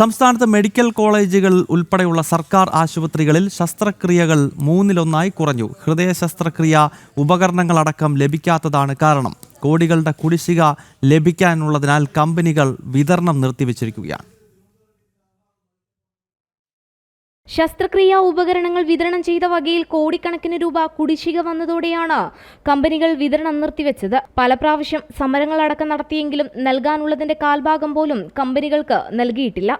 സംസ്ഥാനത്ത് മെഡിക്കൽ കോളേജുകൾ ഉൾപ്പെടെയുള്ള സർക്കാർ ആശുപത്രികളിൽ ശസ്ത്രക്രിയകൾ മൂന്നിലൊന്നായി കുറഞ്ഞു. ഹൃദയ ശസ്ത്രക്രിയ ഉപകരണങ്ങളടക്കം ലഭിക്കാത്തതാണ് കാരണം. കോടികളുടെ കുടിശ്ശിക ലഭിക്കാനുള്ളതിനാൽ കമ്പനികൾ വിതരണം നിർത്തിവച്ചിരിക്കുകയാണ്. ശസ്ത്രക്രിയാ ഉപകരണങ്ങൾ വിതരണം ചെയ്ത വകയിൽ കോടിക്കണക്കിന് രൂപ കുടിശ്ശിക വന്നതോടെയാണ് കമ്പനികൾ വിതരണം നിർത്തിവെച്ചത്. പല പ്രാവശ്യം സമരങ്ങളടക്കം നടത്തിയെങ്കിലും നൽകാനുള്ളതിന്റെ കാൽഭാഗം പോലും കമ്പനികൾക്ക് നൽകിയിട്ടില്ല.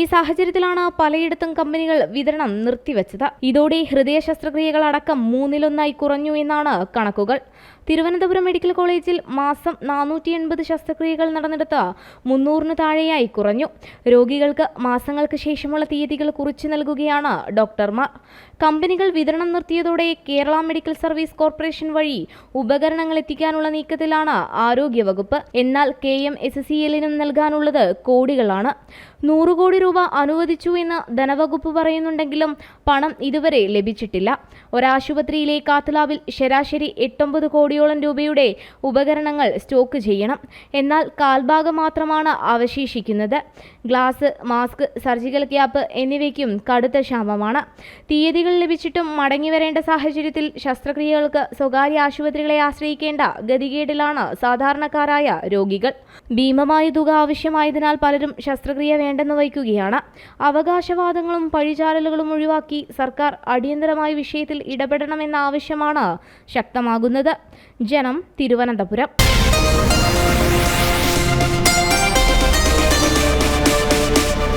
ഈ സാഹചര്യത്തിലാണ് പലയിടത്തും കമ്പനികൾ വിതരണം നിർത്തിവെച്ചത്. ഇതോടെ ഹൃദയ ശസ്ത്രക്രിയകളടക്കം മൂന്നിലൊന്നായി കുറഞ്ഞു എന്നാണ് കണക്കുകൾ. തിരുവനന്തപുരം മെഡിക്കൽ കോളേജിൽ മാസം നാനൂറ്റി എൺപത് ശസ്ത്രക്രിയകൾ നടന്നെടുത്ത് മുന്നൂറിന് താഴെയായി കുറഞ്ഞു. രോഗികൾക്ക് മാസങ്ങൾക്ക് ശേഷമുള്ള തീയതികൾ കുറിച്ചു നൽകുകയാണ് ഡോക്ടർമാർ. കമ്പനികൾ വിതരണം നിർത്തിയതോടെ കേരള മെഡിക്കൽ സർവീസ് കോർപ്പറേഷൻ വഴി ഉപകരണങ്ങൾ എത്തിക്കാനുള്ള നീക്കത്തിലാണ് ആരോഗ്യവകുപ്പ്. എന്നാൽ കെ എം എസ് സി എല്ലിനും നൽകാനുള്ളത് കോടികളാണ്. നൂറ് കോടി രൂപ അനുവദിച്ചു എന്ന് ധനവകുപ്പ് പറയുന്നുണ്ടെങ്കിലും പണം ഇതുവരെ ലഭിച്ചിട്ടില്ല. ഒരാശുപത്രിയിലെ കാത്തലാവിൽ ശരാശരി എട്ടൊമ്പത് കോടിയോളം രൂപയുടെ ഉപകരണങ്ങൾ സ്റ്റോക്ക് ചെയ്യണം. എന്നാൽ കാൽഭാഗം മാത്രമാണ് അവശേഷിക്കുന്നത്. ഗ്ലാസ് മാസ്ക് സർജിക്കൽ ക്യാപ്പ് എന്നിവയ്ക്കും കടുത്ത ക്ഷാമമാണ്. തീയതികൾ ലഭിച്ചിട്ടും മടങ്ങി വരേണ്ട സാഹചര്യത്തിൽ ശസ്ത്രക്രിയകൾക്ക് സ്വകാര്യ ആശുപത്രികളെ ആശ്രയിക്കേണ്ട ഗതികേടിലാണ് സാധാരണക്കാരായ രോഗികൾ. ഭീമമായ തുക ആവശ്യമായതിനാൽ പലരും ശസ്ത്രക്രിയ വേണ്ടെന്ന് വയ്ക്കുകയാണ്. അവകാശവാദങ്ങളും പഴിചാരലുകളും ഒഴിവാക്കി സർക്കാർ അടിയന്തരമായ വിഷയത്തിൽ ഇടപെടണമെന്ന ആവശ്യമാണ് ശക്തമാകുന്നത്. ജനം തിരുവനന്തപുരം.